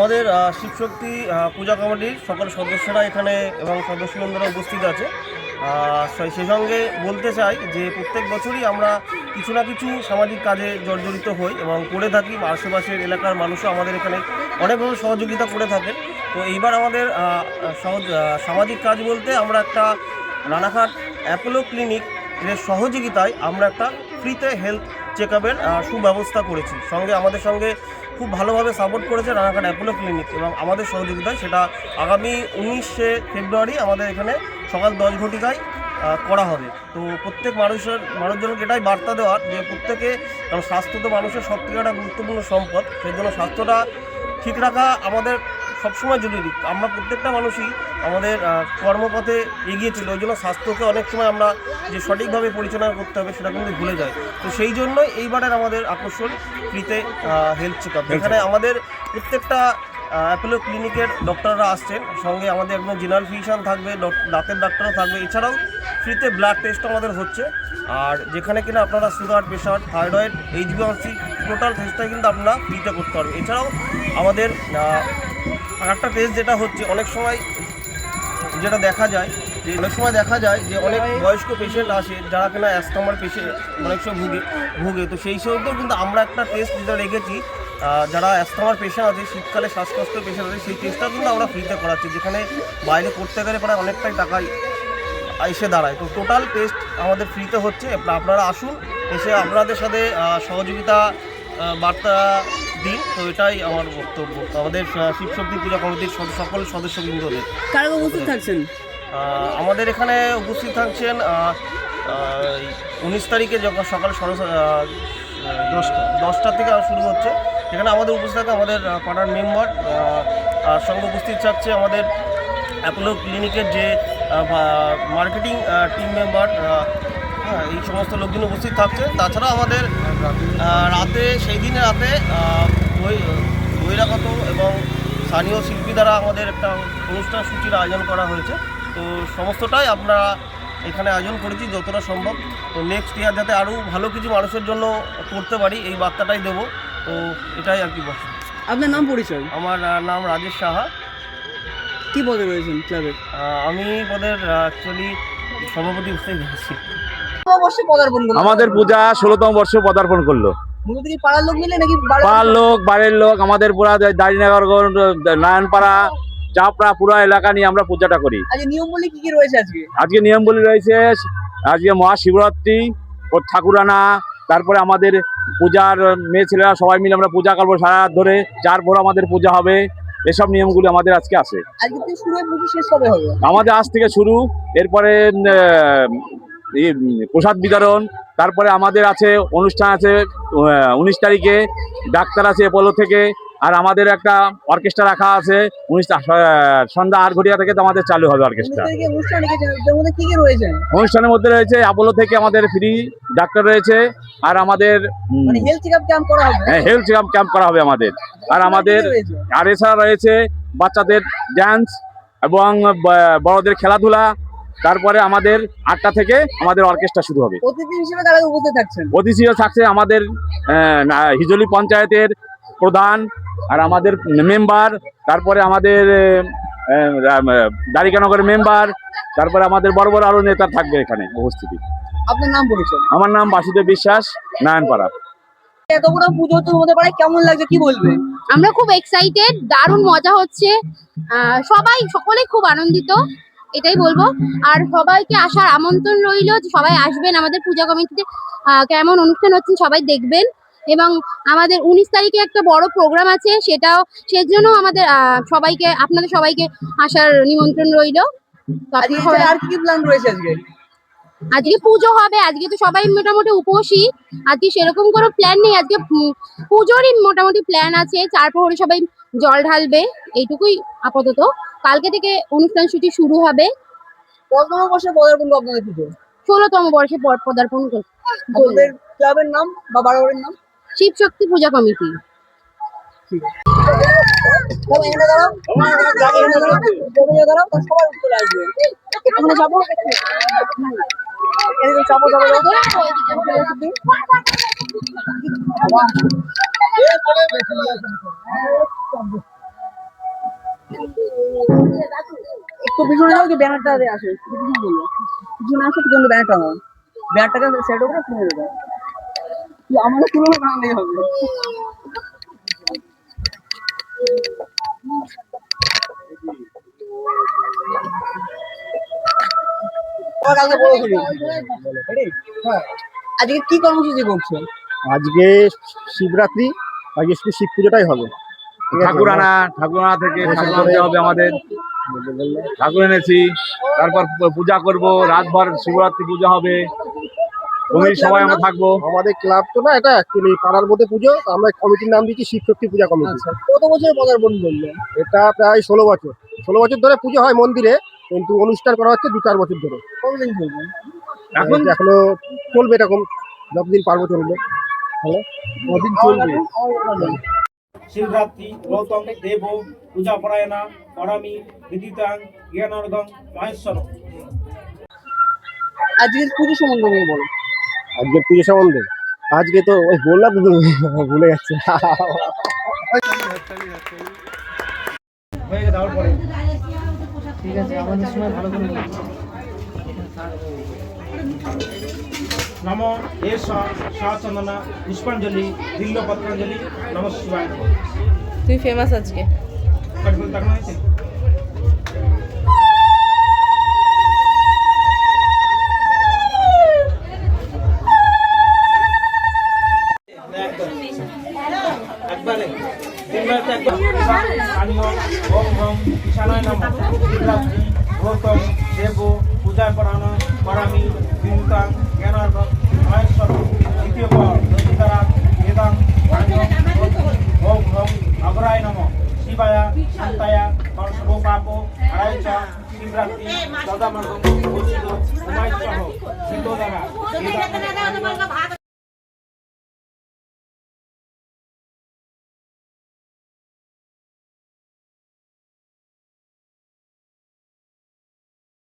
আমাদের শিবশক্তি পূজা কমিটির সকল সদস্যরা এখানে এবং সদস্যবৃন্দরা উপস্থিত আছে। সেই সঙ্গে বলতে চাই যে প্রত্যেক বছরই আমরা কিছু না কিছু সামাজিক কাজে জর্জরিত হই এবং করে থাকি। আশেপাশের এলাকার মানুষও আমাদের এখানে অনেকভাবে সহযোগিতা করে থাকেন। তো এইবার আমাদের সামাজিক কাজ বলতে আমরা একটা রানাঘাট অ্যাপোলো ক্লিনিক এর সহযোগিতায় আমরা একটা ফ্রিতে হেলথ চেক আপের সুব্যবস্থা করেছি। সঙ্গে আমাদের সঙ্গে খুব ভালোভাবে সাপোর্ট করেছে রানাঘাট অ্যাপোলো ক্লিনিক এবং আমাদের সহযোগিতায় সেটা আগামী উনিশে ফেব্রুয়ারি আমাদের এখানে সকাল দশ ঘটিকায় করা হবে। তো প্রত্যেক মানুষের, মানুষজনকে এটাই বার্তা দেওয়ার যে প্রত্যেকে কারণ স্বাস্থ্য তো মানুষের সব থেকে একটা গুরুত্বপূর্ণ সম্পদ, সেই জন্য স্বাস্থ্যটা ঠিক রাখা আমাদের সবসময় জরুরি। আমরা প্রত্যেকটা মানুষই আমাদের কর্মপথে এগিয়ে ছিল ওই জন্য স্বাস্থ্যকে অনেক সময় আমরা যে সঠিকভাবে পরিচালনা করতে হবে সেটা কিন্তু ভুলে যাই। তো সেই জন্যই এইবারের আমাদের আকর্ষণ ফ্রিতে হেলথ চেক আপ এখানে আমাদের প্রত্যেকটা অ্যাপোলো ক্লিনিকের ডক্টররা আসছেন। সঙ্গে আমাদের একজন জেনারেল ফিজিশিয়ান থাকবে ডক- দাঁতের ডাক্তারও থাকবে। এছাড়াও ফ্রিতে ব্লাড টেস্ট আমাদের হচ্ছে। আর যেখানে কিনা আপনারা sugar pressure thyroid HBAC total টেস্টটাই কিন্তু আপনারা ফ্রিতে করতে পারবেন। এছাড়াও আমাদের আর একটা টেস্ট যেটা হচ্ছে, অনেক সময় যেটা দেখা যায়, যে অনেক সময় দেখা যায় যে অনেক বয়স্ক পেশেন্ট আসে, যারা কিনা অ্যাস্টমার পেশেন্ট অনেক সময় ভুগে ভুগে। তো সেই সময়তেও কিন্তু আমরা একটা টেস্ট যেটা রেখেছি যারা অ্যাস্টমার পেশেন্ট আছে, শীতকালে শ্বাসকষ্ট পেশেন্ট আছে, সেই টেস্টটা কিন্তু আমরা ফ্রিতে করাচ্ছি, যেখানে বাইরে করতে গেলে প্রায় অনেকটাই টাকাই এসে দাঁড়ায়। তো টোটাল টেস্ট আমাদের ফ্রিতে হচ্ছে। আপনারা আসুন, এসে আপনাদের সাথে সহযোগিতা বার্তা দিন তো এটাই আমার বক্তব্য। আমাদের শিবশক্তি পূজা কমিটির সকল সদস্যবৃন্দদের। কারা উপস্থিত থাকছেন? আমাদের এখানে উপস্থিত থাকছেন উনিশ তারিখে যখন সকাল দশটা দশটা থেকে শুরু হচ্ছে। এখানে আমাদের উপস্থিত থাকে আমাদের পাড়ার মেম্বার আর সঙ্গে উপস্থিত থাকছে আমাদের অ্যাপোলো ক্লিনিকের যে মার্কেটিং টিম মেম্বার হ্যাঁ এই সমস্ত লোকজন উপস্থিত থাকছে। তাছাড়া আমাদের রাতে সেই দিনে রাতে বই- বহিরাগত এবং স্থানীয় শিল্পী দ্বারা আমাদের একটা অনুষ্ঠান সূচির আয়োজন করা হয়েছে। তো সমস্তটাই আমরা এখানে আয়োজন করেছি যতটা সম্ভব। তো নেক্সট ইয়ার যাতে আরও ভালো কিছু মানুষের জন্য করতে পারি এই বার্তাটাই দেবো। তো এটাই আর কি বলছি। আপনার নাম পরিচয়? আমার নাম রাজেশ সাহা। কি পদে রয়েছেন ক্লাবের? আমি পদের অ্যাকচুয়ালি সভাপতি গেছি অবশ্যই পদার্পণ করল। আমাদের পূজা ষোলোতম বর্ষ পদার্পণ করল। পাড়ার লোক মিলে নাকি বাড়ির পাড়ার লোক? বাড়ির লোক আমাদের পুরা দাড়িনগর নারায়ণপাড়া চাপড়া পুরো এলাকা নিয়ে আমরা পূজাটা করি। আজকে নিয়ম বলে কি কি রয়েছে আজকে? আজকে নিয়মগুলি রয়েছে আজকে মহাশিবরাত্রি ঠাকুরানা তারপরে আমাদের পূজার মেয়ে ছেলেরা সবাই মিলে আমরা পূজা করব সারা রাত ধরে চার ভোর আমাদের পূজা হবে এসব নিয়মগুলি আমাদের আজকে আছে। আমাদের আজ থেকে শুরু এরপরে প্রসাদ বিতরণ তারপরে আমাদের আছে অনুষ্ঠান আছে উনিশ তারিখে ডাক্তার আছে এপোলো থেকে আর আমাদের একটা অর্কেস্ট্রা রাখা আছে উনিশ সন্ধ্যা আট ঘটিয়া থেকে তো আমাদের চালু হবে অর্কেস্ট্রা অনুষ্ঠানের মধ্যে রয়েছে অ্যাপোলো থেকে আমাদের ফ্রি ডাক্তার রয়েছে আর আমাদের হেলথ হেলথ চেকআপ ক্যাম্প করা হবে। আমাদের। আর আমাদের? আর এছাড়া রয়েছে বাচ্চাদের ড্যান্স এবং বড়দের খেলাধুলা তারপরে আমাদের আটটা থেকে আমাদের অর্কেস্ট্রা শুরু হবে। অতিথি হিসেবে উপস্থিত থাকছেন? থাকছে আমাদের হিজলি পঞ্চায়েতের প্রধান আর আমাদের মেম্বার তারপরে আমাদের দারিকানগরের মেম্বার তারপরে আমাদের বড় বড় আরও নেতা থাকবে এখানে উপস্থিতি। আপনার নাম বলেছেন? আমার নাম বাসুদেব বিশ্বাস নারায়ণপাড়া। এত বড় পুজো তো হতে পারে কেমন লাগছে কি বলবে? আমরা খুব এক্সাইটেড দারুণ মজা হচ্ছে আহ, সবাই সকলেই খুব আনন্দিত। এটাই বলব। আর সবাইকে আসার আমন্ত্রণ রইল সবাই আসবেন আমাদের পূজা কমিটিতে। কেমন অনুষ্ঠান হচ্ছে সবাই দেখবেন। এবং আমাদের উনিশ তারিখে একটা বড় প্রোগ্রাম আছে সেটাও সেজন্য আমাদের সবাইকে আপনাদের সবাইকে আসার নিমন্ত্রণ রইল। আজকে পুজো হবে আজকে তো সবাই মোটামুটি উপোসী। আজকে সেরকম কোনো প্ল্যান নেই আজকে পুজোরই মোটামুটি প্ল্যান আছে। চার প্রহরে সবাই জল ঢালবে এইটুকুই আপাতত। কালকে থেকে অনুষ্ঠান সূচি শুরু হবে। কত বছর পদার্পণ করব আপনাদের পুজো? ষোলোতম বর্ষে পদ- পদার্পণ কর- করবে। আপনাদের ক্লাবের নাম বা বাড়াবাড়ির নাম? শিব শক্তি পূজা কমিটি। সবাই একটু পিছনে যাও যে ব্যানারটা আসে পিছনে আসো পিছনে ব্যানারটা নাও। ব্যানারটাকে সেট করে কিনে দেবো আমাদের তুলনা কারণেই হবে। Ready? আজকে কি কর্মসূচি করছ? আজকে শিবরাত্রি আজকে শুধু শিব পুজোটাই হবে? ঠাকুরানা ঠাকুরানা থেকে ঠাকুর আনতে হবে আমাদের। ঠাকুর এনেছি তারপর পূজা করব রাতভর শিবরাত্রি পূজা হবে। কমিটির সবাই আমরা থাকব। আমাদের ক্লাব তো না এটা অ্যাকচুয়ালি পাড়ার মধ্যে পুজো আমরা কমিটির নাম দিচ্ছি শিব শক্তি পূজা কমিটি। আচ্ছা। কত বছর পদার্পণ করলে এটা প্রায় ষোলো বছর। ষোলো বছর ধরে পুজো হয় মন্দিরে কিন্তু অনুষ্ঠান করা হচ্ছে দু চার বছর ধরে। কতদিন চলবে? এখন এখনও চলবে এরকম যতদিন পারব চলবে। হ্যালো? কদিন চলবে? শিবরাত্রি গৌতম দেব পূজা পরায়ণা পরামি বিদিতাং জ্ঞানর্গম মহেশ্বর আজকের পুজো সম্বন্ধে নিয়ে বলো। আজকের পুজো সম্বন্ধে? আজকে তো ওই বললাম তো ভুলে যাচ্ছে হয়ে গেছে পরে। ঠিক আছে আমাদের সময় ভালো করে নম এষ শাচন্দনা পুষ্পাঞ্জলি দিল্ল পত্রাঞ্জলি নম শিবায় তুই ফেমাস আজকে। হয়েছে? ঈশানায় নম। শিবরাত্রি গৌতম দেব পূজা পড়ানো পরামি বিমুতাং Antaya, Pak Subo Papo, Raja, Kimbrati, Dada Mardong, Kusido, dan